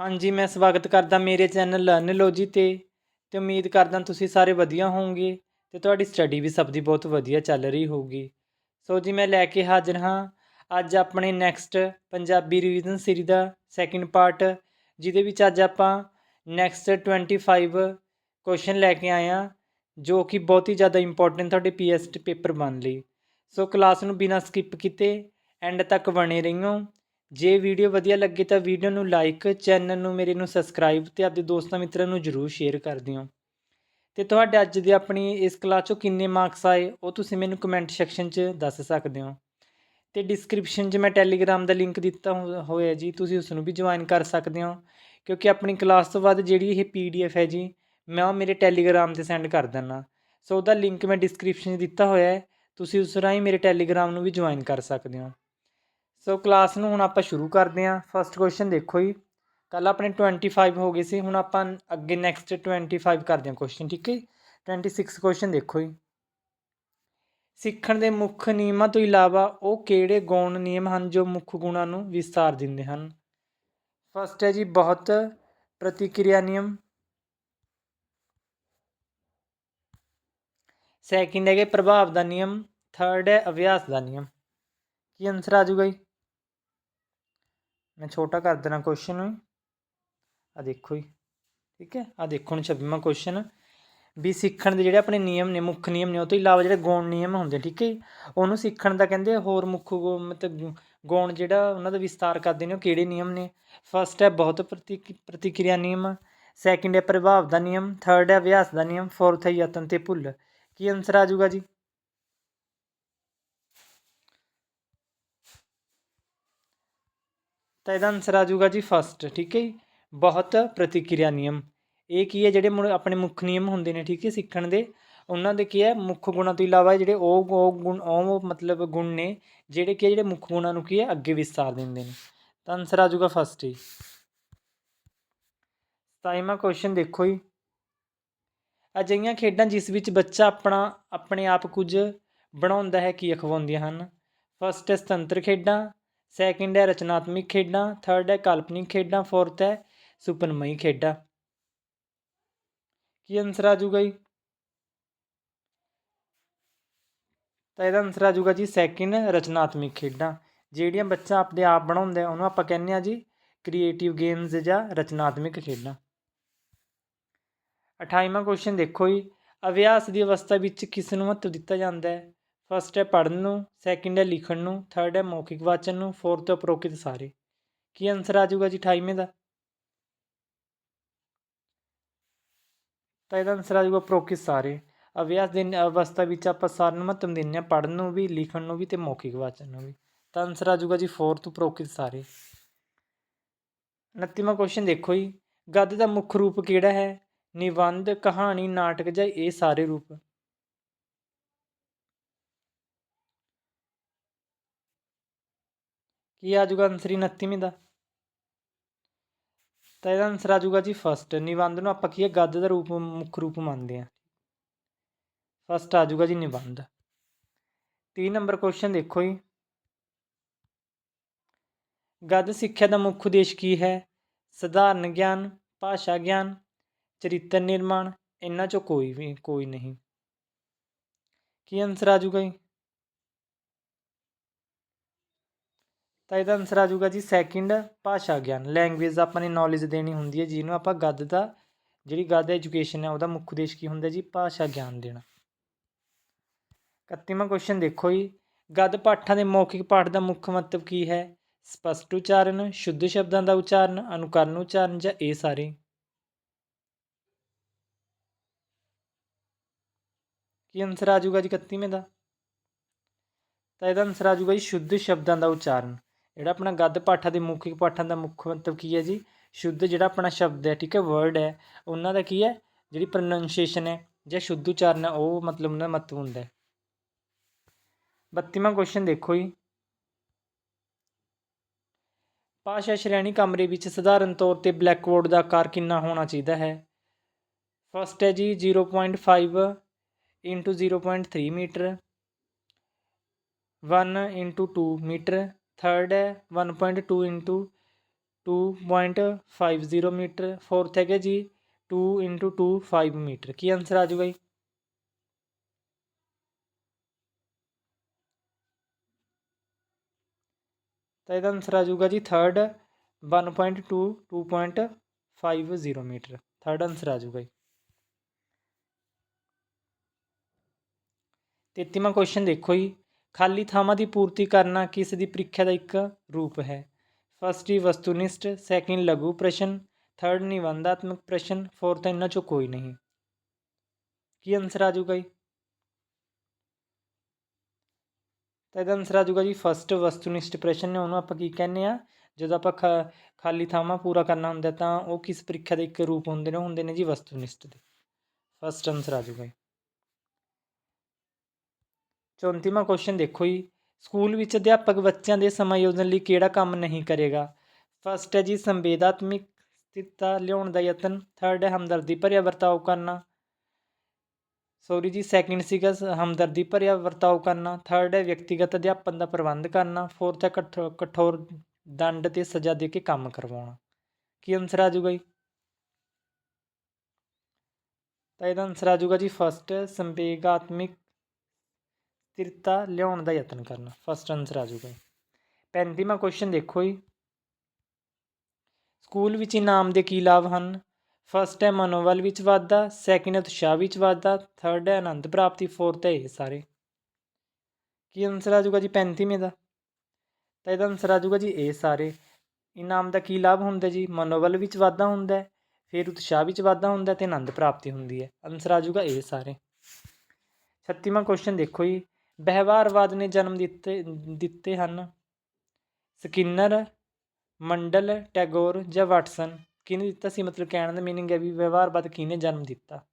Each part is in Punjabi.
ਹਾਂਜੀ, ਮੈਂ ਸਵਾਗਤ ਕਰਦਾ ਮੇਰੇ ਚੈਨਲ ਲਰਨਲੋਜੀ ਤੇ ਤੇ ਉਮੀਦ ਕਰਦਾ ਤੁਸੀਂ ਸਾਰੇ ਵਧੀਆ ਹੋਵੋਗੇ ਤੇ ਤੁਹਾਡੀ ਸਟੱਡੀ ਵੀ ਸਭ ਦੀ ਬਹੁਤ ਵਧੀਆ ਚੱਲ ਰਹੀ ਹੋਊਗੀ। ਸੋ ਜੀ, ਮੈਂ ਲੈ ਕੇ ਹਾਜ਼ਰ ਹਾਂ ਅੱਜ ਆਪਣੇ ਨੈਕਸਟ ਪੰਜਾਬੀ ਰਿਵੀਜ਼ਨ ਸੀਰੀਜ਼ ਦਾ ਸੈਕਿੰਡ ਪਾਰਟ ਜਿਹਦੇ ਵਿੱਚ ਅੱਜ ਆਪਾਂ ਨੈਕਸਟ 25 ਕੁਐਸਚਨ ਲੈ ਕੇ ਆਏ ਹਾਂ, ਜੋ ਕਿ ਬਹੁਤ ਹੀ ਜ਼ਿਆਦਾ ਇੰਪੋਰਟੈਂਟ ਤੁਹਾਡੇ ਪੀਐਸਟੀ ਪੇਪਰ ਬਣ ਲਈ। ਸੋ ਕਲਾਸ ਨੂੰ ਬਿਨਾਂ ਸਕਿਪ ਕੀਤੇ ਐਂਡ ਤੱਕ ਬਣੇ ਰਹੀਓ। ਜੇ ਵੀਡੀਓ ਵਧੀਆ ਲੱਗੇ ਤਾਂ ਵੀਡੀਓ ਨੂੰ ਲਾਈਕ ਚੈਨਲ ਨੂੰ, ਮੇਰੇ ਨੂੰ ਸਬਸਕ੍ਰਾਈਬ ਤੇ ਆਪਣੇ ਦੋਸਤਾਂ ਮਿੱਤਰਾਂ ਨੂੰ ਜਰੂਰ ਸ਼ੇਅਰ ਕਰ ਦਿਓ। ਤੇ ਤੁਹਾਡੇ ਅੱਜ ਦੀ ਆਪਣੀ ਇਸ ਕਲਾਸ 'ਚੋਂ ਕਿੰਨੇ ਮਾਰਕਸ ਆਏ, ਉਹ ਤੁਸੀਂ ਮੈਨੂੰ ਕਮੈਂਟ ਸੈਕਸ਼ਨ 'ਚ ਦੱਸ ਸਕਦੇ ਹੋ। ਤੇ ਡਿਸਕ੍ਰਿਪਸ਼ਨ 'ਚ ਮੈਂ ਟੈਲੀਗ੍ਰਾਮ ਦਾ ਲਿੰਕ ਦਿੱਤਾ ਹੋ- ਹੋਇਆ ਜੀ, ਤੁਸੀਂ ਉਸ ਨੂੰ ਵੀ ਜੁਆਇਨ ਕਰ ਸਕਦੇ ਹੋ। ਕਿਉਂਕਿ ਆਪਣੀ ਕਲਾਸ ਤੋਂ ਬਾਅਦ ਜਿਹੜੀ ਇਹ ਪੀਡੀਐਫ ਹੈ ਜੀ, ਮੈਂ ਉਹ ਮੇਰੇ ਟੈਲੀਗ੍ਰਾਮ ਤੇ ਸੈਂਡ ਕਰ ਦਿੰਦਾ। ਸੋ ਉਹਦਾ ਲਿੰਕ ਮੈਂ ਡਿਸਕ੍ਰਿਪਸ਼ਨ 'ਚ ਦਿੱਤਾ ਹੋਇਆ ਹੈ, ਤੁਸੀਂ ਉਸ ਰਾਹੀਂ ਮੇਰੇ ਟੈਲੀਗ੍ਰਾਮ ਨੂੰ ਵੀ ਜੁਆਇਨ ਕਰ ਸਕਦੇ ਹੋ। ਸੋ ਕਲਾਸ ਨੂੰ ਹੁਣ ਆਪਾਂ ਸ਼ੁਰੂ ਕਰਦੇ ਹਾਂ। ਫਸਟ ਕੁਐਸਚਨ ਦੇਖੋ ਜੀ। ਕੱਲ ਆਪਣੇ 25 ਹੋ ਗਏ ਸੀ। ਹੁਣ ਆਪਾਂ ਅੱਗੇ ਨੈਕਸਟ 25 ਕਰਦੇ ਹਾਂ ਕੁਐਸਚਨ ਠੀਕ ਹੈ ਜੀ? 26 ਕੁਐਸਚਨ ਦੇਖੋ ਜੀ। ਸਿੱਖਣ ਦੇ ਮੁੱਖ ਨਿਯਮਾਂ ਤੋਂ ਇਲਾਵਾ ਉਹ ਕਿਹੜੇ ਗੌਣ ਨਿਯਮ ਹਨ ਜੋ ਮੁੱਖ ਗੁਣਾਂ ਨੂੰ ਵਿਸਤਾਰ ਦਿੰਦੇ ਹਨ? ਫਸਟ ਹੈ ਜੀ ਬਹੁਤ ਪ੍ਰਤੀਕਿਰਿਆ ਨਿਯਮ। ਸੈਕਿੰਡ ਹੈਗੇ ਪ੍ਰਭਾਵ ਦਾ ਨਿਯਮ। ਥਰਡ ਹੈ ਅਭਿਆਸ ਦਾ ਨਿਯਮ। ਕੀ ਆਨਸਰ ਆ ਜਾਊਗਾ ਜੀ? ਮੈਂ ਛੋਟਾ ਕਰ ਦੇਣਾ ਕੁਐਸਚਨ ਨੂੰ ਆ ਦੇਖੋ ਜੀ ਠੀਕ ਹੈ? ਆ ਦੇਖੋ ਹੁਣ 26ਵਾਂ ਕੁਐਸਚਨ ਵੀ ਸਿੱਖਣ ਦੇ ਜਿਹੜੇ ਆਪਣੇ ਨਿਯਮ ਨੇ ਮੁੱਖ ਨਿਯਮ ਨੇ ਉਹ ਤੋਂ ਇਲਾਵਾ ਜਿਹੜੇ ਗੌਣ ਨਿਯਮ ਹੁੰਦੇ ਠੀਕ ਹੈ ਜੀ, ਉਹਨੂੰ ਸਿੱਖਣ ਦਾ ਕਹਿੰਦੇ ਹੋਰ ਮੁੱਖ ਗੁ- ਮਤਲਬ ਗੌਣ ਜਿਹੜਾ ਉਹਨਾਂ ਦਾ ਵਿਸਤਾਰ ਕਰਦੇ ਨੇ ਉਹ ਕਿਹੜੇ ਨਿਯਮ ਨੇ? ਫਸਟ ਹੈ ਬਹੁਤ ਪ੍ਰਤੀ ਪ੍ਰਤੀਕਿਰਿਆ ਨਿਯਮ। ਸੈਕਿੰਡ ਹੈ ਪ੍ਰਭਾਵ ਦਾ ਨਿਯਮ। ਥਰਡ ਹੈ ਅਭਿਆਸ ਦਾ ਨਿਯਮ। ਫੋਰਥ ਹੈ ਯਤਨ ਤੇ ਭੁੱਲ। ਕੀ ਆਨਸਰ ਆ ਜਾਊਗਾ ਜੀ? ਤਾਂ ਇਹਦਾ ਆਨਸਰ ਆ ਜਾਊਗਾ ਜੀ ਫਸਟ ਠੀਕ ਹੈ ਜੀ? ਬਹੁਤ ਪ੍ਰਤੀਕਿਰਿਆ ਨਿਯਮ। ਇਹ ਕੀ ਹੈ, ਜਿਹੜੇ ਮੁੜ- ਆਪਣੇ ਮੁੱਖ ਨਿਯਮ ਹੁੰਦੇ ਨੇ, ਠੀਕ ਹੈ, ਸਿੱਖਣ ਦੇ। ਉਹਨਾਂ ਦੇ ਕੀ ਹੈ, ਮੁੱਖ ਗੁਣਾਂ ਤੋਂ ਇਲਾਵਾ ਜਿਹੜੇ ਉਹ ਉਹ ਗੁਣ ਉਹ ਮਤਲਬ ਗੁਣ ਨੇ, ਜਿਹੜੇ ਕਿ ਜਿਹੜੇ ਮੁੱਖ ਗੁਣਾਂ ਨੂੰ ਕੀ ਹੈ, ਅੱਗੇ ਵਿਸਤਾਰ ਦਿੰਦੇ ਨੇ। ਤਾਂ ਆਨਸਰ ਆ ਜਾਊਗਾ ਫਸਟ ਹੀ ਸਤਾਈਵਾਂ ਕੁਐਸਚਨ ਦੇਖੋ ਜੀ। ਅਜਿਹੀਆਂ ਖੇਡਾਂ ਜਿਸ ਵਿੱਚ ਬੱਚਾ ਆਪਣਾ ਆਪਣੇ ਆਪ ਕੁਝ ਬਣਾਉਂਦਾ ਹੈ, ਕੀ ਅਖਵਾਉਂਦੀਆਂ ਹਨ? ਫਸਟ ਹੈ ਸੁਤੰਤਰ ਖੇਡਾਂ। ਸੈਕਿੰਡ ਹੈ ਰਚਨਾਤਮਿਕ ਖੇਡਾਂ ਥਰਡ ਹੈ ਕਾਲਪਨਿਕ ਖੇਡਾਂ ਫੋਰਥ ਹੈ ਸੁਪਨਮਈ ਖੇਡਾਂ। ਕੀ ਆਨਸਰ ਆ ਜਾਊਗਾ ਜੀ? ਤਾਂ ਇਹਦਾ ਆਨਸਰ ਆ ਜਾਊਗਾ ਜੀ ਸੈਕਿੰਡ ਰਚਨਾਤਮਿਕ ਖੇਡਾਂ। ਜਿਹੜੀਆਂ ਬੱਚਾ ਆਪਣੇ ਆਪ ਬਣਾਉਂਦਾ, ਉਹਨੂੰ ਆਪਾਂ ਕਹਿੰਦੇ ਆ ਜੀ ਕ੍ਰੀਏਟਿਵ ਗੇਮਸ ਜਾਂ ਰਚਨਾਤਮਿਕ ਖੇਡਾਂ। 28ਵਾਂ ਕੁਐਸਚਨ ਦੇਖੋ ਜੀ। ਅਭਿਆਸ ਦੀ ਅਵਸਥਾ ਵਿੱਚ ਕਿਸ ਨੂੰ ਮਹੱਤਵ ਦਿੱਤਾ ਜਾਂਦਾ ਹੈ? ਫਸਟ ਹੈ ਪੜ੍ਹਨ ਨੂੰ ਸੈਕਿੰਡ ਹੈ ਲਿਖਣ ਨੂੰ ਥਰਡ ਹੈ ਮੌਖਿਕ ਵਾਚਨ ਨੂੰ ਫੋਰਥ ਹੈ ਉਪਰੋਕਤ ਸਾਰੇ। ਕੀ ਆਨਸਰ ਆ ਜਾਊਗਾ ਜੀ 28ਵੇਂ ਦਾ? ਤਾਂ ਇਹਦਾ ਆਨਸਰ ਆ ਜਾਊਗਾ ਉਪਰੋਕਤ ਸਾਰੇ। ਅਭਿਆਸ ਦੀ ਅਵਸਥਾ ਵਿੱਚ ਆਪਾਂ ਸਾਰਿਆਂ ਨੂੰ ਮਹੱਤਵ ਦਿੰਦੇ ਹਾਂ, ਪੜ੍ਹਨ ਨੂੰ ਵੀ, ਲਿਖਣ ਨੂੰ ਵੀ ਤੇ ਮੌਖਿਕ ਵਾਚਨ ਨੂੰ ਵੀ। ਤਾਂ ਆਨਸਰ ਆ ਜਾਊਗਾ ਜੀ ਫੋਰਥ ਉਪਰੋਕਤ ਸਾਰੇ। 29ਵਾਂ ਕੁਐਸਚਨ ਦੇਖੋ ਜੀ। ਗੱਦ ਦਾ ਮੁੱਖ ਰੂਪ ਕਿਹੜਾ ਹੈ? ਨਿਬੰਧ, ਕਹਾਣੀ, ਨਾਟਕ ਜਾਂ ਇਹ ਸਾਰੇ ਰੂਪ? ਕੀ ਆ ਜਾਊਗਾ ਆਨਸਰ 29ਵੀਂ ਦਾ? ਤਾਂ ਇਹਦਾ ਆਨਸਰ ਆ ਜਾਊਗਾ ਜੀ ਫਸਟ ਨਿਬੰਧ ਨੂੰ ਆਪਾਂ ਕੀ ਹੈ ਗੱਦ ਦਾ ਰੂਪ, ਮੁੱਖ ਰੂਪ ਮੰਨਦੇ ਹਾਂ ਫਸਟ ਆ ਜਾਊਗਾ ਜੀ ਨਿਬੰਧ। 3 ਨੰਬਰ ਕੁਐਸਚਨ ਦੇਖੋ ਜੀ। ਗੱਦ ਸਿੱਖਿਆ ਦਾ ਮੁੱਖ ਉਦੇਸ਼ ਕੀ ਹੈ? ਸਧਾਰਨ ਗਿਆਨ, ਭਾਸ਼ਾ ਗਿਆਨ, ਚਰਿੱਤਰ ਨਿਰਮਾਣ, ਇਹਨਾਂ ਚੋਂ ਕੋਈ ਵੀ, ਕੋਈ ਨਹੀਂ। ਕੀ ਆਨਸਰ ਆ ਜਾਊਗਾ ਜੀ? ਤਾਂ ਇਹਦਾ ਆਨਸਰ ਆ ਜਾਊਗਾ ਜੀ ਸੈਕਿੰਡ ਭਾਸ਼ਾ ਗਿਆਨ ਲੈਂਗੁਏਜ ਆਪਾਂ ਨੇ ਨੌਲੇਜ ਦੇਣੀ ਹੁੰਦੀ ਹੈ ਜਿਹਨੂੰ ਆਪਾਂ ਗੱਦ ਦਾ, ਜਿਹੜੀ ਗੱਦ ਐਜੂਕੇਸ਼ਨ ਹੈ ਉਹਦਾ ਮੁੱਖ ਉਦੇਸ਼ ਕੀ ਹੁੰਦਾ ਜੀ? ਭਾਸ਼ਾ ਗਿਆਨ ਦੇਣਾ। 31ਵਾਂ ਕੁਐਸਚਨ ਦੇਖੋ ਜੀ। ਗੱਦ ਪਾਠਾਂ ਦੇ ਮੌਖਿਕ ਪਾਠ ਦਾ ਮੁੱਖ ਮਤਲਬ ਕੀ ਹੈ? ਸਪਸ਼ਟ ਉਚਾਰਨ, ਸ਼ੁੱਧ ਸ਼ਬਦਾਂ ਦਾ ਉਚਾਰਨ, ਅਨੁਕਰਨ ਉਚਾਰਨ ਜਾਂ ਇਹ ਸਾਰੇ। ਕੀ ਆਨਸਰ ਆ ਜਾਊਗਾ ਜੀ 31ਵੇਂ ਦਾ? ਤਾਂ ਇਹਦਾ ਆਨਸਰ ਆ ਜਾਊਗਾ ਜੀ ਸ਼ੁੱਧ ਸ਼ਬਦਾਂ ਦਾ ਉਚਾਰਨ। ਜਿਹੜਾ ਆਪਣਾ ਗੱਦ ਪਾਠਾਂ ਦੇ ਮੌਖਿਕ ਪਾਠਾਂ ਦਾ ਮੁੱਖ ਮਤਲਬ ਕੀ ਹੈ ਜੀ? ਸ਼ੁੱਧ ਜਿਹੜਾ ਆਪਣਾ ਸ਼ਬਦ ਹੈ, ਠੀਕ ਹੈ ਵਰਡ ਹੈ, ਉਹਨਾਂ ਦਾ ਕੀ ਹੈ? ਜਿਹੜੀ ਪ੍ਰੋਨਾਂਸੀਏਸ਼ਨ ਹੈ ਜਾਂ ਸ਼ੁੱਧ ਉਚਾਰਨ ਹੈ, ਉਹ ਮਤਲਬ ਉਹਨਾਂ ਦਾ ਮਹੱਤਵ ਹੁੰਦਾ ਹੈ। 32ਵਾਂ ਕੁਐਸਚਨ ਦੇਖੋ ਜੀ। ਭਾਸ਼ਾ ਸ਼੍ਰੇਣੀ ਕਮਰੇ ਵਿੱਚ ਸਧਾਰਨ ਤੌਰ ਤੇ ਬਲੈਕਬੋਰਡ ਦਾ ਆਕਾਰ ਕਿੰਨਾ ਹੋਣਾ ਚਾਹੀਦਾ ਹੈ? ਫਸਟ ਹੈ ਜੀ 0.5 into 0.3 metre 1 into 2 metre third ਹੈ 1.2 ਇੰਟੂ 2.50 ਮੀਟਰ ਫੋਰਥ ਹੈਗਾ ਜੀ 2 ਇੰਟੂ 2 5 ਮੀਟਰ ਕੀ ਆਨਸਰ ਆ ਜਾਊਗਾ ਜੀ? ਤਾਂ ਇਹਦਾ ਆਨਸਰ ਆ ਜਾਊਗਾ ਜੀ ਥਰਡ 1.2 2.50 ਮੀਟਰ ਥਰਡ ਆਨਸਰ ਆ ਜਾਊਗਾ ਜੀ। ਤੇਤੀਵਾਂ ਕੁਐਸਚਨ ਦੇਖੋ ਜੀ। ਖਾਲੀ ਥਾਵਾਂ ਦੀ ਪੂਰਤੀ ਕਰਨਾ ਕਿਸ ਦੀ ਪ੍ਰੀਖਿਆ ਦਾ ਇੱਕ ਰੂਪ ਹੈ? ਫਸਟ ਹੀ ਵਸਤੂਨਿਸ਼ਟ ਸੈਕਿੰਡ ਲਘੂ ਪ੍ਰਸ਼ਨ ਥਰਡ ਨਿਬੰਧਾਤਮਕ ਪ੍ਰਸ਼ਨ ਫੋਰਥ ਇਹਨਾਂ ਚੋਂ ਕੋਈ ਨਹੀਂ। ਕੀ ਆਨਸਰ ਆ ਜਾਊਗਾ ਜੀ? ਤਾਂ ਇਹਦਾ ਆਨਸਰ ਆ ਜਾਊਗਾ ਜੀ ਫਸਟ ਵਸਤੂਨਿਸ਼ਟ ਪ੍ਰਸ਼ਨ ਨੇ, ਉਹਨੂੰ ਆਪਾਂ ਕੀ ਕਹਿੰਦੇ ਆ ਜਦੋਂ ਆਪਾਂ ਖਾ- ਖਾਲੀ ਥਾਵਾਂ ਪੂਰਾ ਕਰਨਾ ਹੁੰਦਾ ਤਾਂ ਉਹ ਕਿਸ ਪ੍ਰੀਖਿਆ ਦੇ ਇੱਕ ਰੂਪ ਹੁੰਦੇ ਨੇ? ਉਹ ਹੁੰਦੇ ਨੇ ਜੀ ਵਸਤੂਨਿਸ਼ਟ ਦੇ। ਫਸਟ ਆਨਸਰ ਆ ਜਾਊਗਾ ਚੌਂਤੀਵਾਂ 34ਵਾਂ ਕੁਐਸਚਨ ਦੇਖੋ ਜੀ। ਸਕੂਲ ਵਿੱਚ ਅਧਿਆਪਕ ਬੱਚਿਆਂ ਦੇ ਸਮਾਯੋਜਨ ਲਈ ਕਿਹੜਾ ਕੰਮ ਨਹੀਂ ਕਰੇਗਾ? ਫਸਟ ਹੈ ਜੀ ਸੰਵੇਦਾਤਮਿਕ ਸਥਿਰਤਾ ਲਿਆਉਣ ਦਾ ਯਤਨ। ਥਰਡ ਹੈ ਹਮਦਰਦੀ ਭਰਿਆ ਵਰਤਾਓ ਕਰਨਾ। ਸੌਰੀ ਜੀ ਸੈਕਿੰਡ ਸੀਗਾ ਹਮਦਰਦੀ ਭਰਿਆ ਵਰਤਾਓ ਕਰਨਾ। ਥਰਡ ਹੈ ਵਿਅਕਤੀਗਤ ਅਧਿਆਪਨ ਦਾ ਪ੍ਰਬੰਧ ਕਰਨਾ। ਫੋਰਥ ਹੈ ਕਠੋ- ਕਠੋਰ ਦੰਡ ਤੇ ਸਜ਼ਾ ਦੇ ਕੇ ਕੰਮ ਕਰਵਾਉਣਾ। ਕੀ ਆਨਸਰ ਆ ਜਾਊਗਾ ਜੀ? ਤਾਂ ਇਹਦਾ ਆਨਸਰ ਆ ਜਾਊਗਾ ਜੀ ਫਸਟ ਸੰਵੇਗਾਤਮਕ ਸਥਿਰਤਾ ਲਿਆਉਣ ਦਾ ਯਤਨ ਕਰਨਾ। ਫਸਟ ਆਨਸਰ ਆ ਜਾਊਗਾ। 35ਵਾਂ ਕੁਐਸਚਨ ਦੇਖੋ ਜੀ। ਸਕੂਲ ਵਿੱਚ ਇਨਾਮ ਦੇ ਕੀ ਲਾਭ ਹਨ? ਫਸਟ ਹੈ ਮਨੋਬਲ ਵਿੱਚ ਵਾਧਾ ਸੈਕਿੰਡ ਹੈ ਉਤਸ਼ਾਹ ਵਿੱਚ ਵਾਧਾ ਥਰਡ ਹੈ ਆਨੰਦ ਪ੍ਰਾਪਤੀ ਫੋਰਥ ਹੈ ਇਹ ਸਾਰੇ। ਕੀ ਆਨਸਰ ਆ ਜਾਊਗਾ ਜੀ 35ਵੇਂ ਦਾ? ਤਾਂ ਇਹਦਾ ਆਨਸਰ ਆ ਜਾਊਗਾ ਜੀ ਇਹ ਸਾਰੇ। ਇਨਾਮ ਦਾ ਕੀ ਲਾਭ ਹੁੰਦਾ ਜੀ? ਮਨੋਬਲ ਵਿੱਚ ਵਾਧਾ ਹੁੰਦਾ ਫਿਰ ਉਤਸ਼ਾਹ ਵਿੱਚ ਵਾਧਾ ਹੁੰਦਾ ਹੈ ਤੇ ਆਨੰਦ ਪ੍ਰਾਪਤੀ ਹੁੰਦੀ ਹੈ। ਆਨਸਰ ਆ ਜਾਊਗਾ ਇਹ ਸਾਰੇ। 36ਵਾਂ ਕੁਐਸਚਨ ਦੇਖੋ ਜੀ। ਵਿਵਹਾਰਵਾਦ ਨੇ ਜਨਮ ਦਿੱਤੇ ਦਿੱਤੇ ਹਨ। ਸਕਿਨਰ, ਮੰਡਲ, ਟੈਗੋਰ ਜਾਂ ਵਾਟਸਨ, ਕਿਹਨੇ ਦਿੱਤਾ ਸੀ? ਮਤਲਬ ਕਹਿਣ ਦਾ ਮੀਨਿੰਗ ਹੈ ਵੀ ਵਿਵਹਾਰਵਾਦ ਕਿਹਨੇ ਜਨਮ ਦਿੱਤਾ?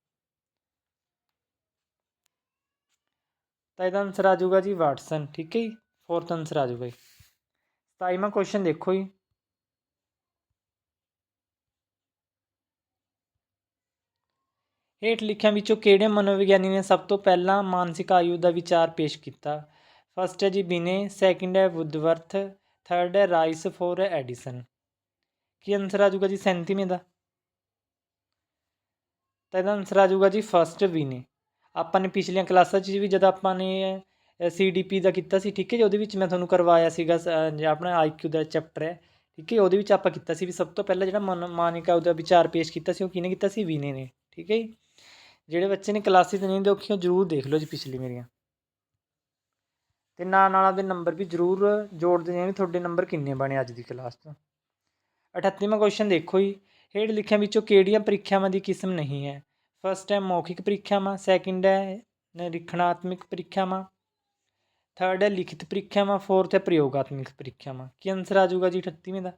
ਤਾਂ ਇਹਦਾ ਆਨਸਰ ਆ ਜਾਊਗਾ ਜੀ ਵਾਟਸਨ, ਠੀਕ ਹੈ ਜੀ? ਫੋਰਥ ਆਨਸਰ ਆ ਜਾਊਗਾ ਜੀ। 27ਵਾਂ ਕੁਐਸਚਨ ਦੇਖੋ ਜੀ। ਹੇਠ ਲਿਖਿਆਂ ਵਿੱਚੋਂ ਕਿਹੜੇ ਮਨੋਵਿਗਿਆਨੀ ਨੇ ਸਭ ਤੋਂ ਪਹਿਲਾਂ ਮਾਨਸਿਕ ਆਯੂ ਦਾ ਵਿਚਾਰ ਪੇਸ਼ ਕੀਤਾ? ਫਸਟ ਹੈ ਜੀ ਬਿਨੇ ਸੈਕਿੰਡ ਹੈ ਵੁੱਡਵਰਥ ਥਰਡ ਹੈ ਰਾਈਸ ਫੋਰ ਹੈ ਐਡੀਸਨ। ਕੀ ਆਨਸਰ ਆ ਜਾਊਗਾ ਜੀ 37ਵੇਂ ਦਾ? ਤਾਂ ਇਹਦਾ ਆਨਸਰ ਆ ਜਾਊਗਾ ਜੀ ਫਸਟ ਬਿਨੇ। ਆਪਾਂ ਨੇ ਪਿਛਲੀਆਂ ਕਲਾਸਾਂ 'ਚ ਵੀ ਜਦੋਂ ਆਪਾਂ ਨੇ ਸੀਡੀਪੀ ਦਾ ਕੀਤਾ ਸੀ, ਠੀਕ ਹੈ ਜੀ? ਉਹਦੇ ਵਿੱਚ ਮੈਂ ਤੁਹਾਨੂੰ ਕਰਵਾਇਆ ਸੀਗਾ, ਸ- ਆਪਣਾ ਆਈਕਿਊ ਦਾ ਚੈਪਟਰ ਹੈ, ਠੀਕ ਹੈ ਉਹਦੇ ਵਿੱਚ ਆਪਾਂ ਕੀਤਾ ਸੀ ਵੀ ਸਭ ਤੋਂ ਪਹਿਲਾਂ ਜਿਹੜਾ ਮਨ ਮਾਨਿਕਾ ਉਹਦਾ ਵਿਚਾਰ ਪੇਸ਼ ਕੀਤਾ ਸੀ, ਉਹ ਕਿਹਨੇ ਕੀਤਾ ਸੀ? ਵੀਨੇ ਨੇ, ਠੀਕ ਹੈ ਜੀ? ਜਿਹੜੇ ਬੱਚੇ ਨੇ ਕਲਾਸਿਸ ਨਹੀਂ ਦੇਖੀਆਂ ਜਰੂਰ ਦੇਖ ਲਓ ਜੀ ਪਿਛਲੀ ਮੇਰੀਆਂ ਤੇ ਨਾਲ ਨਾਲ ਆਪਦੇ ਨੰਬਰ ਵੀ ਜਰੂਰ ਜੋੜਦੇ ਜਾਣੇ ਵੀ ਤੁਹਾਡੇ ਨੰਬਰ ਕਿੰਨੇ ਬਣੇ ਅੱਜ ਦੀ ਕਲਾਸ ਤੋਂ। 38ਵਾਂ ਕੁਐਸਚਨ ਦੇਖੋ ਜੀ। ਹੇਠ ਲਿਖਿਆਂ ਵਿੱਚੋਂ ਕਿਹੜੀਆਂ ਪ੍ਰੀਖਿਆਵਾਂ ਦੀ ਕਿਸਮ ਨਹੀਂ ਹੈ? ਫਸਟ ਹੈ ਮੌਖਿਕ ਪ੍ਰੀਖਿਆਵਾਂ ਸੈਕਿੰਡ ਹੈ ਨਿਰੀਖਣਾਤਮਕ ਪ੍ਰੀਖਿਆਵਾਂ ਥਰਡ ਹੈ ਲਿਖਿਤ ਪ੍ਰੀਖਿਆਵਾਂ ਫੋਰਥ ਹੈ ਪ੍ਰਯੋਗਾਤਮਕ ਪ੍ਰੀਖਿਆਵਾਂ। ਕੀ ਆਨਸਰ ਆ ਜਾਊਗਾ ਜੀ 38ਵੇਂ ਦਾ?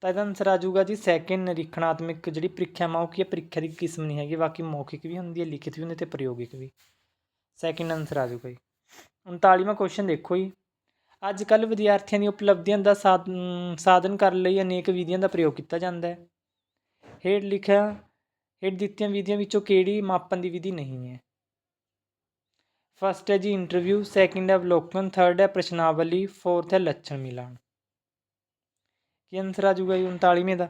ਤਾਂ ਇਹਦਾ ਆਨਸਰ ਆ ਜਾਊਗਾ ਜੀ ਸੈਕਿੰਡ ਨਿਰੀਖਣਾਤਮਕ ਜਿਹੜੀ ਪ੍ਰੀਖਿਆਵਾਂ ਉਹ ਕੀ ਹੈ? ਪ੍ਰੀਖਿਆ ਦੀ ਕਿਸਮ ਨਹੀਂ ਹੈਗੀ, ਬਾਕੀ ਮੌਖਿਕ ਵੀ ਹੁੰਦੀ ਹੈ, ਲਿਖਿਤ ਵੀ ਹੁੰਦੀ ਤੇ ਪ੍ਰਯੋਗਿਕ ਵੀ। ਸੈਕਿੰਡ ਆਨਸਰ ਆ ਜਾਊਗਾ ਜੀ। 39ਵਾਂ ਕੁਐਸਚਨ ਦੇਖੋ ਜੀ। ਅੱਜ ਕੱਲ੍ਹ ਵਿਦਿਆਰਥੀਆਂ ਦੀਆਂ ਉਪਲਬਧੀਆਂ ਦਾ ਸਾਧਨ ਸਾਧਨ ਕਰਨ ਲਈ ਅਨੇਕ ਵਿਧੀਆਂ ਦਾ ਪ੍ਰਯੋਗ ਕੀਤਾ ਜਾਂਦਾ ਹੈ। ਹੇਠ ਲਿਖਿਆ, ਹੇਠ ਦਿੱਤੀਆਂ ਵਿਧੀਆਂ ਵਿੱਚੋਂ ਕਿਹੜੀ ਮਾਪਣ ਦੀ ਵਿਧੀ ਨਹੀਂ ਹੈ? ਫਸਟ ਹੈ ਜੀ ਇੰਟਰਵਿਊ ਸੈਕਿੰਡ ਹੈ ਅਵਲੋਕਨ ਥਰਡ ਹੈ ਪ੍ਰਸ਼ਨਾਵਲੀ ਫੋਰਥ ਹੈ ਲੱਛਣ ਮਿਲਾਨ। ਕੀ ਆਨਸਰ ਆ ਜਾਊਗਾ ਜੀ 39ਵੇਂ ਦਾ?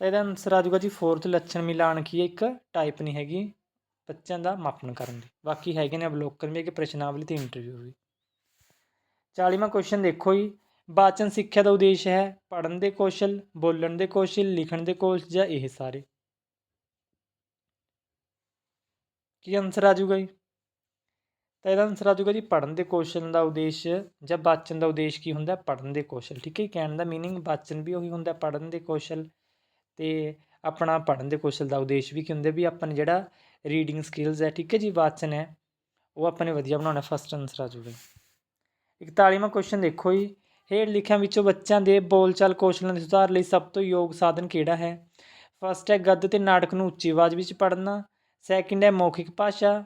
ਤਾਂ ਇਹਦਾ ਆਨਸਰ ਆ ਜਾਊਗਾ ਜੀ ਫੋਰਥ ਲੱਛਣ ਮਿਲਾਣ ਕੀ ਹੈ ਇੱਕ ਟਾਈਪ ਨਹੀਂ ਹੈਗੀ, ਬੱਚਿਆਂ ਦਾ ਮਾਪਨ ਕਰਨ ਦੀ। ਬਾਕੀ ਹੈਗੇ ਨੇ ਅਵਲੋਕਨ ਵੀ ਕਿ ਪ੍ਰਸ਼ਨਾਵਲੀ ਤੇ ਇੰਟਰਵਿਊ ਵੀ। 40ਵਾਂ ਕੁਐਸਚਨ ਦੇਖੋ ਜੀ, ਵਾਚਨ ਸਿੱਖਿਆ ਦਾ ਉਦੇਸ਼ ਹੈ ਪੜ੍ਹਨ ਦੇ ਕੌਸ਼ਲ, ਬੋਲਣ ਦੇ ਕੌਸ਼ਲ, ਲਿਖਣ ਦੇ ਕੌਸ਼ਲ ਜਾਂ ਇਹ ਸਾਰੇ। ਕੀ ਆਨਸਰ ਆ ਜਾਊਗਾ ਜੀ? ਤਾਂ ਇਹਦਾ ਆਨਸਰ ਆ ਜਾਊਗਾ ਜੀ ਪੜ੍ਹਨ ਦੇ ਕੌਸ਼ਲ ਦਾ ਉਦੇਸ਼ ਜਾਂ ਵਾਚਨ ਦਾ ਉਦੇਸ਼ ਕੀ ਹੁੰਦਾ ਪੜ੍ਹਨ ਦੇ ਕੌਸ਼ਲ, ਠੀਕ ਹੈ ਜੀ? ਕਹਿਣ ਦਾ ਮੀਨਿੰਗ ਵਾਚਨ ਵੀ ਉਹੀ ਹੁੰਦਾ ਪੜ੍ਹਨ ਦੇ ਕੌਸ਼ਲ ਤੇ ਆਪਣਾ ਪੜ੍ਹਨ ਦੇ ਕੌਸ਼ਲ ਦਾ ਉਦੇਸ਼ ਵੀ ਕੀ ਹੁੰਦਾ ਵੀ ਆਪਾਂ ਨੇ ਜਿਹੜਾ ਰੀਡਿੰਗ ਸਕਿੱਲਸ ਹੈ, ਠੀਕ ਹੈ ਜੀ, ਵਾਚਨ ਹੈ, ਉਹ ਆਪਾਂ ਨੇ ਵਧੀਆ ਬਣਾਉਣਾ ਫਸਟ ਆਨਸਰ ਆ ਜਾਊਗਾ। 41ਵਾਂ ਕੁਐਸਚਨ ਦੇਖੋ ਜੀ, ਹੇਠ ਲਿਖਿਆਂ ਵਿੱਚੋਂ ਬੱਚਿਆਂ ਦੇ ਬੋਲਚਾਲ ਕੌਸ਼ਲਾਂ ਦੇ ਸੁਧਾਰ ਲਈ ਸਭ ਤੋਂ ਯੋਗ ਸਾਧਨ ਕਿਹੜਾ ਹੈ? ਫਸਟ ਹੈ ਗੱਦ ਤੇ ਨਾਟਕ ਨੂੰ ਉੱਚੀ ਆਵਾਜ਼ ਵਿੱਚ ਪੜ੍ਹਨਾ ਸੈਕਿੰਡ ਹੈ ਮੌਖਿਕ ਭਾਸ਼ਾ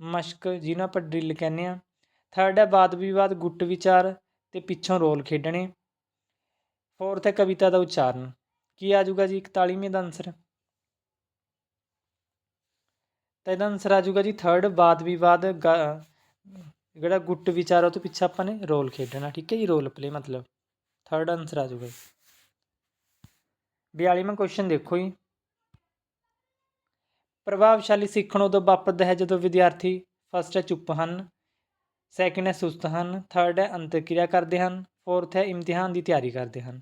ਮਸ਼ਕ ਜਿਹਨੂੰ ਆਪਾਂ ਡਰਿਲ ਕਹਿੰਦੇ ਹਾਂ। ਥਰਡ ਹੈ ਵਾਦ ਵਿਵਾਦ, ਗੁੱਟ ਵਿਚਾਰ ਅਤੇ ਪਿੱਛੋਂ ਰੋਲ ਖੇਡਣੇ। ਫੋਰਥ ਹੈ ਕਵਿਤਾ ਦਾ ਉਚਾਰਨ। ਕੀ ਆ ਜਾਊਗਾ ਜੀ 41ਵੇਂ ਦਾ ਆਨਸਰ ਤਾਂ ਇਹਦਾ ਆਨਸਰ ਆ ਜਾਊਗਾ ਜੀ ਥਰਡ ਵਾਦ ਵਿਵਾਦ, ਗਾ- ਜਿਹੜਾ ਗੁੱਟ ਵਿਚਾਰ ਉਹ ਤੋਂ ਪਿੱਛੇ ਆਪਾਂ ਨੇ ਰੋਲ ਖੇਡਣਾ, ਠੀਕ ਹੈ ਜੀ? ਰੋਲ ਪਲੇ ਮਤਲਬ। ਥਰਡ ਆਨਸਰ ਆ ਜਾਊਗਾ ਜੀ। 42ਵਾਂ ਕੁਐਸਚਨ ਦੇਖੋ ਜੀ। ਪ੍ਰਭਾਵਸ਼ਾਲੀ ਸਿੱਖਣ ਉਦੋਂ ਵਾਪਰਦਾ ਹੈ ਜਦੋਂ ਵਿਦਿਆਰਥੀ ਫਸਟ ਹੈ ਚੁੱਪ ਹਨ ਸੈਕਿੰਡ ਹੈ ਸੁਸਤ ਹਨ ਥਰਡ ਹੈ ਅੰਤਰਕਿਰਿਆ ਕਰਦੇ ਹਨ ਫੋਰਥ ਹੈ ਇਮਤਿਹਾਨ ਦੀ ਤਿਆਰੀ ਕਰਦੇ ਹਨ।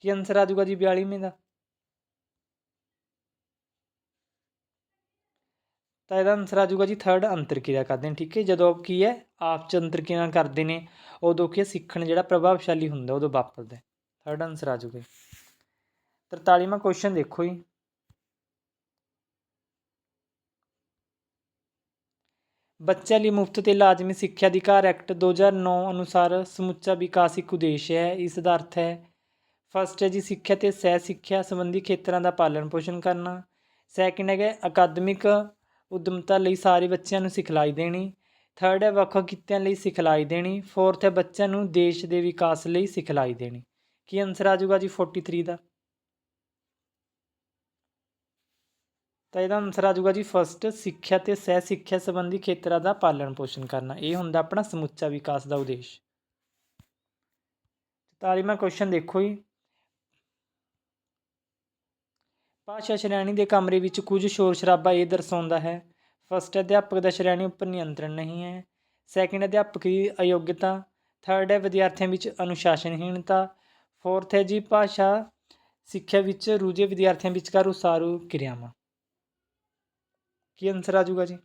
ਕੀ ਆਨਸਰ ਆ ਜਾਊਗਾ ਜੀ 42ਵੇਂ ਦਾ? ਤਾਂ ਇਹਦਾ ਆਨਸਰ ਆ ਜਾਊਗਾ ਜੀ ਥਰਡ ਅੰਤਰਕਿਰਿਆ ਕਰਦੇ ਨੇ ਠੀਕ ਹੈ? ਜਦੋਂ ਕੀ ਹੈ ਆਪ ਚ ਅੰਤਰਕਿਰਿਆ ਕਰਦੇ ਨੇ ਉਦੋਂ ਕੀ ਹੈ, ਸਿੱਖਣ ਜਿਹੜਾ ਪ੍ਰਭਾਵਸ਼ਾਲੀ ਹੁੰਦਾ ਉਦੋਂ ਵਾਪਰਦਾ ਥਰਡ ਆਨਸਰ ਆ ਜਾਊਗਾ 43ਵਾਂ ਕੁਐਸਚਨ ਦੇਖੋ ਜੀ। ਬੱਚਿਆਂ ਲਈ ਮੁਫਤ ਅਤੇ ਲਾਜ਼ਮੀ ਸਿੱਖਿਆ ਅਧਿਕਾਰ ਐਕਟ 2009 ਅਨੁਸਾਰ ਸਮੁੱਚਾ ਵਿਕਾਸ ਇੱਕ ਉਦੇਸ਼ ਹੈ। ਇਸ ਦਾ ਅਰਥ ਹੈ ਫਸਟ ਹੈ ਜੀ ਸਿੱਖਿਆ ਤੇ ਸਹਿ ਸਿੱਖਿਆ ਸੰਬੰਧੀ ਖੇਤਰਾਂ ਦਾ ਪਾਲਣ ਪੋਸ਼ਣ ਕਰਨਾ। ਸੈਕਿੰਡ ਹੈਗਾ ਅਕਾਦਮਿਕ ਉਦਮਤਾ ਲਈ ਸਾਰੇ ਬੱਚਿਆਂ ਨੂੰ ਸਿਖਲਾਈ ਦੇਣੀ। ਥਰਡ ਹੈ ਵੱਖ ਵੱਖ ਕਿੱਤਿਆਂ ਲਈ ਸਿਖਲਾਈ ਦੇਣੀ। ਫੋਰਥ ਹੈ ਬੱਚਿਆਂ ਨੂੰ ਦੇਸ਼ ਦੇ ਵਿਕਾਸ ਲਈ ਸਿਖਲਾਈ ਦੇਣੀ। ਕੀ ਆਨਸਰ ਆ ਜਾਊਗਾ ਜੀ 43 ਦਾ? ਤਾਂ ਇਹਦਾ ਆਨਸਰ ਆ ਜਾਊਗਾ ਜੀ ਫਸਟ ਸਿੱਖਿਆ ਤੇ ਸਹਿ ਸਿੱਖਿਆ ਸੰਬੰਧੀ ਖੇਤਰਾਂ ਦਾ ਪਾਲਣ ਪੋਸ਼ਣ ਕਰਨਾ। ਇਹ ਹੁੰਦਾ ਆਪਣਾ ਸਮੁੱਚਾ ਵਿਕਾਸ ਦਾ ਉਦੇਸ਼। 44ਵਾਂ ਕੁਐਸਚਨ ਦੇਖੋ ਜੀ। ਭਾਸ਼ਾ ਸ਼੍ਰੇਣੀ ਦੇ ਕਮਰੇ ਵਿੱਚ ਕੁਝ ਸ਼ੋਰ ਸ਼ਰਾਬਾ ਇਹ ਦਰਸਾਉਂਦਾ ਹੈ। ਫਸਟ ਅਧਿਆਪਕ ਦਾ ਸ਼੍ਰੇਣੀ ਉੱਪਰ ਨਿਯੰਤਰਣ ਨਹੀਂ ਹੈ। ਸੈਕਿੰਡ ਅਧਿਆਪਕ ਦੀ ਅਯੋਗਤਾ। ਥਰਡ ਹੈ ਵਿਦਿਆਰਥੀਆਂ ਵਿੱਚ ਅਨੁਸ਼ਾਸਨਹੀਣਤਾ। ਫੋਰਥ ਹੈ ਜੀ ਭਾਸ਼ਾ ਸਿੱਖਿਆ ਵਿੱਚ ਰੁਝੇ ਵਿਦਿਆਰਥੀਆਂ ਵਿਚਕਾਰ ਉਸਾਰੂ ਕਿਰਿਆਵਾਂ ਕੀ ਆਨਸਰ ਆ ਜਾਊਗਾ ਜੀ?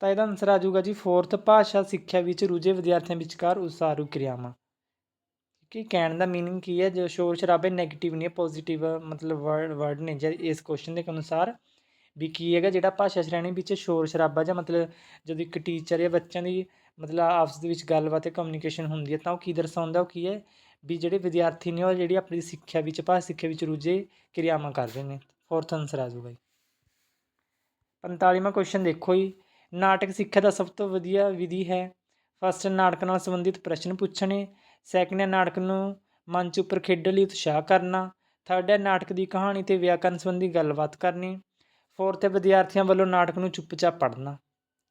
ਤਾਂ ਇਹਦਾ ਆਨਸਰ ਆ ਜਾਊਗਾ ਜੀ ਫੋਰਥ ਭਾਸ਼ਾ ਸਿੱਖਿਆ ਵਿੱਚ ਰੁਝੇ ਵਿਦਿਆਰਥੀਆਂ ਵਿਚਕਾਰ ਉਸਾਰੂ ਕਿਰਿਆਵਾਂ। ਕਿ ਕਹਿਣ ਦਾ ਮੀਨਿੰਗ ਕੀ ਹੈ? ਜੋ ਸ਼ੋਰ ਸ਼ਰਾਬੇ 네ਗੇਟਿਵ ਨਹੀਂ ਹੈ ਪੋਜ਼ਿਟਿਵ ਮਤਲਬ ਵਰਡ ਵਰਡ ਨੇ ਜੇ ਇਸ ਕੁਐਸਚਨ ਦੇ ਅਨੁਸਾਰ ਵੀ ਕੀ ਹੈਗਾ ਜਿਹੜਾ ਭਾਸ਼ਾ ਸ਼੍ਰੇਣੀ ਵਿੱਚ ਸ਼ੋਰ ਸ਼ਰਾਬਾ ਜਾਂ ਮਤਲਬ ਜਦੋਂ ਇੱਕ ਟੀਚਰ ਜਾਂ ਬੱਚਿਆਂ ਦੀ ਮਤਲਬ ਆਪਸ ਦੇ ਵਿੱਚ ਗੱਲਬਾਤ ਤੇ ਕਮਿਊਨੀਕੇਸ਼ਨ ਹੁੰਦੀ ਹੈ, ਤਾਂ ਉਹ ਕੀ ਦਰਸਾਉਂਦਾ, ਉਹ ਕੀ ਹੈ? ਵੀ ਜਿਹੜੇ ਵਿਦਿਆਰਥੀ ਨੇ ਉਹ ਜਿਹੜੀ ਆਪਣੀ ਸਿੱਖਿਆ ਵਿੱਚ ਭਾਸ਼ਾ ਸਿੱਖਿਆ ਵਿੱਚ ਰੁਝੇ ਕਿਰਿਆਵਾਂ ਕਰ ਰਹੇ ਨੇ। ਫੋਰਥ ਆਨਸਰ ਆ ਜਾਊਗਾ ਜੀ 45ਵਾਂ ਕੁਐਸਚਨ ਦੇਖੋ ਜੀ। ਨਾਟਕ ਸਿੱਖਿਆ ਦਾ ਸਭ ਤੋਂ ਵਧੀਆ ਵਿਧੀ ਹੈ। ਫਸਟ ਨਾਟਕ ਨਾਲ ਸੰਬੰਧਿਤ ਪ੍ਰਸ਼ਨ ਪੁੱਛਣੇ। ਸੈਕਿੰਡ ਹੈ ਨਾਟਕ ਨੂੰ ਮੰਚ ਉੱਪਰ ਖੇਡਣ ਲਈ ਉਤਸ਼ਾਹ ਕਰਨਾ। ਥਰਡ ਹੈ ਨਾਟਕ ਦੀ ਕਹਾਣੀ ਤੇ ਵਿਆਕਰਨ ਸੰਬੰਧੀ ਗੱਲਬਾਤ ਕਰਨੀ। ਫੋਰਥ ਹੈ ਵਿਦਿਆਰਥੀਆਂ ਵੱਲੋਂ ਨਾਟਕ ਨੂੰ ਚੁੱਪਚਾਪ ਪੜ੍ਹਨਾ।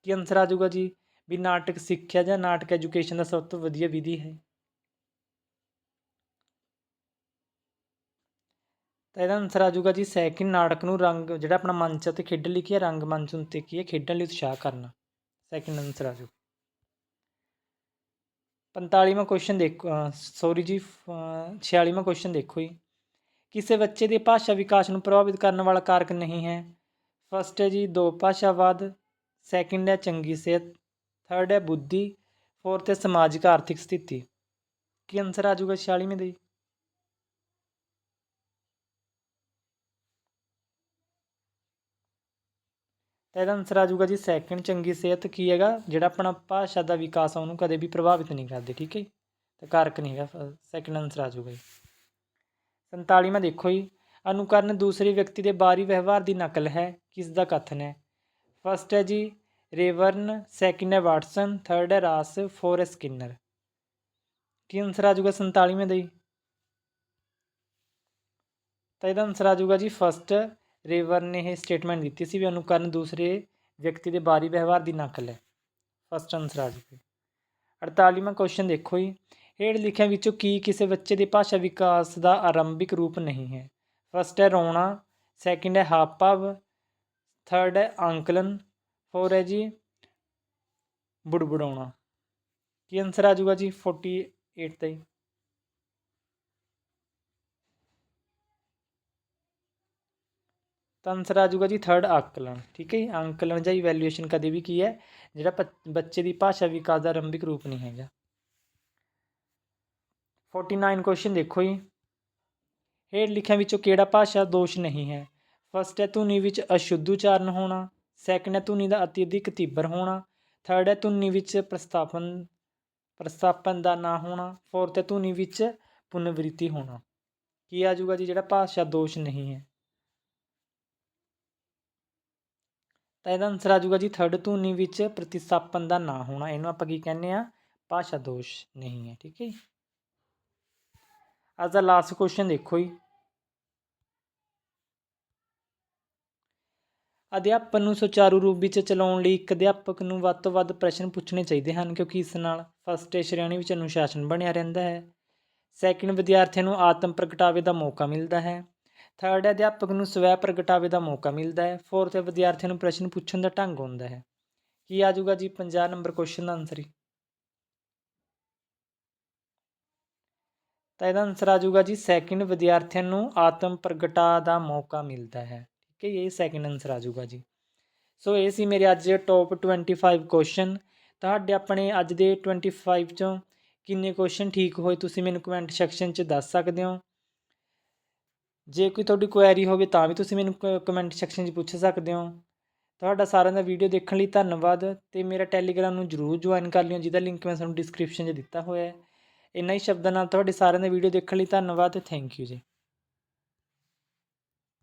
ਕੀ ਆਨਸਰ ਆ ਜਾਊਗਾ ਜੀ? ਵੀ ਨਾਟਕ ਸਿੱਖਿਆ ਜਾਂ ਨਾਟਕ ਐਜੂਕੇਸ਼ਨ ਦਾ ਸਭ ਤੋਂ ਵਧੀਆ ਵਿਧੀ ਹੈ। ਤਾਂ ਇਹਦਾ ਆਨਸਰ ਆ ਜਾਊਗਾ ਜੀ ਸੈਕਿੰਡ ਨਾਟਕ ਨੂੰ ਰੰਗ, ਜਿਹੜਾ ਆਪਣਾ ਮੰਚ ਤੇ ਖੇਡਣ ਲਈ ਕੀ ਹੈ ਰੰਗ ਮੰਚ ਉੱਤੇ ਕੀ ਹੈ ਖੇਡਣ ਲਈ ਉਤਸ਼ਾਹ ਕਰਨਾ। ਸੈਕਿੰਡ ਆਨਸਰ ਆ ਜਾਊ। 45ਵਾਂ ਕੁਐਸਚਨ ਦੇਖੋ ਸੌਰੀ ਜੀ 46ਵਾਂ ਕੁਐਸਚਨ ਦੇਖੋ ਜੀ। ਕਿਸੇ ਬੱਚੇ ਦੇ ਭਾਸ਼ਾ ਵਿਕਾਸ ਨੂੰ ਪ੍ਰਭਾਵਿਤ ਕਰਨ ਵਾਲਾ ਕਾਰਕ ਨਹੀਂ ਹੈ। ਫਸਟ ਹੈ ਜੀ, ਦੋ ਭਾਸ਼ਾਵਾਦ ਸੈਕਿੰਡ ਹੈ ਚੰਗੀ ਸਿਹਤ ਥਰਡ ਹੈ ਬੁੱਧੀ ਫੋਰਥ ਹੈ ਸਮਾਜਿਕ ਆਰਥਿਕ ਸਥਿਤੀ। ਕੀ ਆਨਸਰ ਆ ਜਾਊਗਾ 46ਵੇਂ ਦਾ ਤਾਂ ਇਹਦਾ ਆਨਸਰ ਆ ਜਾਊਗਾ ਜੀ ਸੈਕਿੰਡ ਚੰਗੀ ਸਿਹਤ ਕੀ ਹੈਗਾ, ਜਿਹੜਾ ਆਪਣਾ ਭਾਸ਼ਾ ਦਾ ਵਿਕਾਸ ਆ, ਉਹਨੂੰ ਕਦੇ ਵੀ ਪ੍ਰਭਾਵਿਤ ਨਹੀਂ ਕਰਦੇ, ਠੀਕ ਹੈ ਜੀ? ਤਾਂ ਕਾਰਕ ਨਹੀਂ ਹੈਗਾ ਸੈਕਿੰਡ ਆਨਸਰ ਆ ਜਾਊਗਾ ਜੀ। 47ਵਾਂ ਦੇਖੋ ਜੀ, ਅਨੁਕਰਨ ਦੂਸਰੇ ਵਿਅਕਤੀ ਦੇ ਬਾਹਰੀ ਵਿਵਹਾਰ ਦੀ ਨਕਲ ਹੈ ਕਿਸ ਦਾ ਕਥਨ ਹੈ? ਫਸਟ ਹੈ ਜੀ, ਰੇਵਰਨ ਸੈਕਿੰਡ ਹੈ ਵਾਟਸਨ ਥਰਡ ਹੈ ਰਾਸ ਫੋਰ ਹੈ ਸਕਿਨਰ। ਕੀ ਆਨਸਰ ਆ ਜਾਊਗਾ 47ਵੇਂ ਦਾ ਜੀ? ਤਾਂ ਇਹਦਾ ਆਨਸਰ ਆ ਜਾਊਗਾ ਜੀ ਫਸਟ ਰੇਵਰ ਨੇ ਇਹ ਸਟੇਟਮੈਂਟ ਦਿੱਤੀ ਸੀ ਵੀ ਅਨੁਕਰਨ ਦੂਸਰੇ ਵਿਅਕਤੀ ਦੇ ਬਾਰੀ ਵਿਵਹਾਰ ਦੀ ਨਕਲ ਹੈ ਫਸਟ ਆਨਸਰ ਆ ਜਾਊਗਾ 48ਵਾਂ ਕੁਐਸਚਨ ਦੇਖੋ ਜੀ। ਹੇਠ ਲਿਖਿਆਂ ਵਿੱਚੋਂ ਕੀ ਕਿਸੇ ਬੱਚੇ ਦੇ ਭਾਸ਼ਾ ਵਿਕਾਸ ਦਾ ਆਰੰਭਿਕ ਰੂਪ ਨਹੀਂ ਹੈ? ਫਸਟ ਹੈ ਰੋਣਾ ਸੈਕਿੰਡ ਹੈ ਹਾਵ ਭਾਵ ਥਰਡ ਹੈ ਅੰਕਲਨ ਫੋਰ ਹੈ ਜੀ ਬੁੜਬੁੜਾਉਣਾ। ਕੀ ਆਨਸਰ ਆ ਜਾਊਗਾ ਜੀ? 48 ਦਾ ਹੀ ਤਾਂ ਆਨਸਰ ਆ ਜਾਊਗਾ ਜੀ ਥਰਡ ਆਕਲਨ ਠੀਕ ਹੈ ਜੀ? ਅੰਕਲਨ ਜਾਂ ਇਵੈਲੂਏਸ਼ਨ ਕਦੇ ਵੀ ਕੀ ਹੈ? ਜਿਹੜਾ ਪ- ਬੱਚੇ ਦੀ ਭਾਸ਼ਾ ਵਿਕਾਸ ਦਾ ਆਰੰਭਿਕ ਰੂਪ ਨਹੀਂ ਹੈਗਾ। 49 ਕੁਐਸਚਨ ਦੇਖੋ ਜੀ। ਹੇਠ ਲਿਖਿਆਂ ਵਿੱਚੋਂ ਕਿਹੜਾ ਭਾਸ਼ਾ ਦੋਸ਼ ਨਹੀਂ ਹੈ? ਫਸਟ ਹੈ ਧੁਨੀ ਵਿੱਚ ਅਸ਼ੁੱਧ ਉਚਾਰਨ ਹੋਣਾ ਸੈਕਿੰਡ ਹੈ ਧੁਨੀ ਦਾ ਅਤਿਅਧਿਕ ਤੀਬਰ ਹੋਣਾ ਥਰਡ ਹੈ ਧੁਨੀ ਵਿੱਚ ਪ੍ਰਸਤਾਪਨ ਪ੍ਰਸਤਾਪਨ ਦਾ ਨਾ ਹੋਣਾ ਫੋਰਥ ਹੈ ਧੁਨੀ ਵਿੱਚ ਪੁਨਵ੍ਰਿਤੀ ਹੋਣਾ। ਕੀ ਆ ਜਾਊਗਾ ਜੀ? ਜਿਹੜਾ ਭਾਸ਼ਾ ਦੋਸ਼ ਨਹੀਂ ਹੈ। ਤਾਂ ਇਹਦਾ ਆਨਸਰ ਆ ਜਾਊਗਾ ਜੀ ਥਰਡ ਧੁਨੀ ਵਿੱਚ ਪ੍ਰਤੀਸਥਾਪਨ ਦਾ ਨਾ ਹੋਣਾ। ਇਹਨੂੰ ਆਪਾਂ ਕੀ ਕਹਿੰਦੇ ਆ ਭਾਸ਼ਾ ਦੋਸ਼ ਨਹੀਂ ਹੈ, ਠੀਕ ਹੈ ਜੀ? ਅੱਜ ਦਾ ਲਾਸਟ ਕੁਐਸਚਨ ਦੇਖੋ ਜੀ। ਅਧਿਆਪਨ ਨੂੰ ਸੁਚਾਰੂ ਰੂਪ ਵਿੱਚ ਚਲਾਉਣ ਲਈ ਇੱਕ ਅਧਿਆਪਕ ਨੂੰ ਵੱਧ ਤੋਂ ਵੱਧ ਪ੍ਰਸ਼ਨ ਪੁੱਛਣੇ ਚਾਹੀਦੇ ਹਨ, ਕਿਉਂਕਿ ਇਸ ਨਾਲ ਫਸਟ ਸ਼੍ਰੇਣੀ ਵਿੱਚ ਅਨੁਸ਼ਾਸਨ ਬਣਿਆ ਰਹਿੰਦਾ ਹੈ। ਸੈਕਿੰਡ ਵਿਦਿਆਰਥੀਆਂ ਨੂੰ ਆਤਮ ਪ੍ਰਗਟਾਵੇ ਦਾ ਮੌਕਾ ਮਿਲਦਾ ਹੈ। ਥਰਡ ਅਧਿਆਪਕ ਨੂੰ ਸਵੈ ਪ੍ਰਗਟਾਵੇ ਦਾ ਮੌਕਾ ਮਿਲਦਾ ਹੈ। ਫੋਰਥ ਵਿਦਿਆਰਥੀਆਂ ਨੂੰ ਪ੍ਰਸ਼ਨ ਪੁੱਛਣ ਦਾ ਢੰਗ ਹੁੰਦਾ ਹੈ। ਕੀ ਆ ਜਾਊਗਾ ਜੀ 50 ਨੰਬਰ ਕੁਐਸਚਨ ਦਾ ਆਨਸਰ ਹੀ? ਤਾਂ ਇਹਦਾ ਆਨਸਰ ਆ ਜਾਊਗਾ ਜੀ ਸੈਕਿੰਡ ਵਿਦਿਆਰਥੀਆਂ ਨੂੰ ਆਤਮ ਪ੍ਰਗਟਾ ਦਾ ਮੌਕਾ ਮਿਲਦਾ ਹੈ। ਠੀਕ ਹੈ ਇਹ ਸੈਕਿੰਡ ਆਨਸਰ ਆ ਜਾਊਗਾ ਜੀ। ਸੋ ਇਹ ਸੀ ਮੇਰੇ ਅੱਜ ਦੇ ਟੌਪ 25 ਕੁਐਸਚਨ ਤੁਹਾਡੇ ਆਪਣੇ ਅੱਜ ਦੇ 25 ਚੋਂ ਕਿੰਨੇ ਕੁਐਸਚਨ ਠੀਕ ਹੋਏ, ਤੁਸੀਂ ਮੈਨੂੰ ਕਮੈਂਟ ਸੈਕਸ਼ਨ 'ਚ ਦੱਸ ਸਕਦੇ ਹੋ। ਜੇ ਕੋਈ ਤੁਹਾਡੀ ਕੁਐਰੀ ਹੋਵੇ ਤਾਂ ਵੀ ਤੁਸੀਂ ਮੈਨੂੰ ਕਮੈਂਟ ਸੈਕਸ਼ਨ 'ਚ ਪੁੱਛ ਸਕਦੇ ਹੋ। ਤੁਹਾਡਾ ਸਾਰਿਆਂ ਦਾ ਵੀਡੀਓ ਦੇਖਣ ਲਈ ਧੰਨਵਾਦ ਤੇ ਮੇਰਾ ਟੈਲੀਗ੍ਰਾਮ ਨੂੰ ਜਰੂਰ ਜੁਆਇਨ ਕਰ ਲਿਓ, ਜਿਹਦਾ ਲਿੰਕ ਮੈਂ ਤੁਹਾਨੂੰ ਡਿਸਕ੍ਰਿਪਸ਼ਨ 'ਚ ਦਿੱਤਾ ਹੋਇਆ ਹੈ। ਇੰਨਾ ਹੀ ਸ਼ਬਦਾਂ ਨਾਲ ਤੁਹਾਡੇ ਸਾਰਿਆਂ ਦਾ ਵੀਡੀਓ ਦੇਖਣ ਲਈ ਧੰਨਵਾਦ ਤੇ ਥੈਂਕ ਯੂ ਜੀ।